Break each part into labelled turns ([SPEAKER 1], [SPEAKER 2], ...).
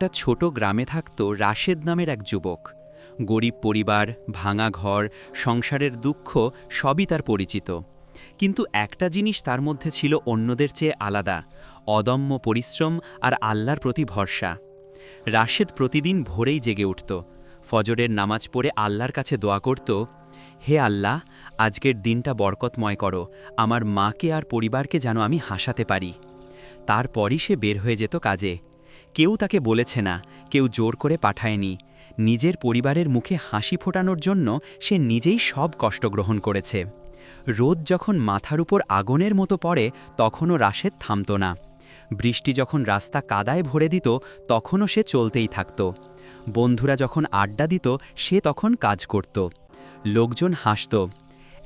[SPEAKER 1] একটা ছোট গ্রামে থাকত রাশেদ নামের এক যুবক। গরিব পরিবার, ভাঙা ঘর, সংসারের দুঃখ সবই তার পরিচিত। কিন্তু একটা জিনিস তার মধ্যে ছিল অন্যদের চেয়ে আলাদা, অদম্য পরিশ্রম আর আল্লাহর প্রতি ভরসা। রাশেদ প্রতিদিন ভোরেই জেগে উঠত, ফজরের নামাজ পড়ে আল্লাহর কাছে দোয়া করত, হে আল্লাহ, আজকের দিনটা বরকতময় করো, আমার মাকে আর পরিবারকে যেন আমি হাসাতে পারি। তারপরই সে বের হয়ে যেত কাজে। কেউ তাকে বলেছে না, কেউ জোর করে পাঠায়নি। নিজের পরিবারের মুখে হাসি ফোটানোর জন্য সে নিজেই সব কষ্ট গ্রহণ করেছে। রোদ যখন মাথার উপর আগুনের মতো পড়ে, তখনও রাশেদ থামত না। বৃষ্টি যখন রাস্তা কাদায় ভরে দিত, তখনও সে চলতেই থাকত। বন্ধুরা যখন আড্ডা দিত, সে তখন কাজ করত। লোকজন হাসত,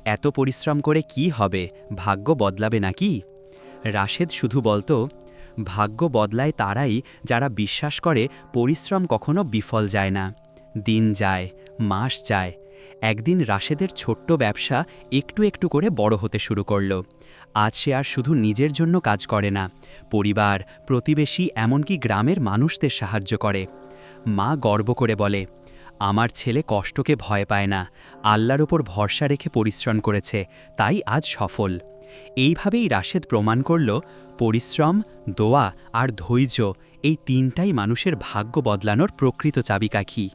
[SPEAKER 1] এত পরিশ্রম করে কি হবে? ভাগ্য বদলাবে নাকি? রাশেদ শুধু বলতো ভাগ্য বদলায় তারাই যারা বিশ্বাস করে পরিশ্রম কখনো বিফল যায় না। দিন যায়, মাস যায়। একদিন রাশেদের ছোট্ট ব্যবসা একটু একটু করে বড় হতে শুরু করল। আজ সে আর শুধু নিজের জন্য কাজ করে না, পরিবার, প্রতিবেশী এমনকি গ্রামের মানুষদের সাহায্য করে। মা গর্ব করে বলে, আমার ছেলে কষ্টকে ভয় পায় না আল্লাহর ওপর ভরসা রেখে পরিশ্রম করেছে, তাই আজ সফল। এইভাবেই রাশেদ প্রমাণ করল, পরিশ্রম, দোয়া আর ধৈর্য এই তিনটাই মানুষের ভাগ্য বদলানোর প্রকৃত চাবিকাঠি।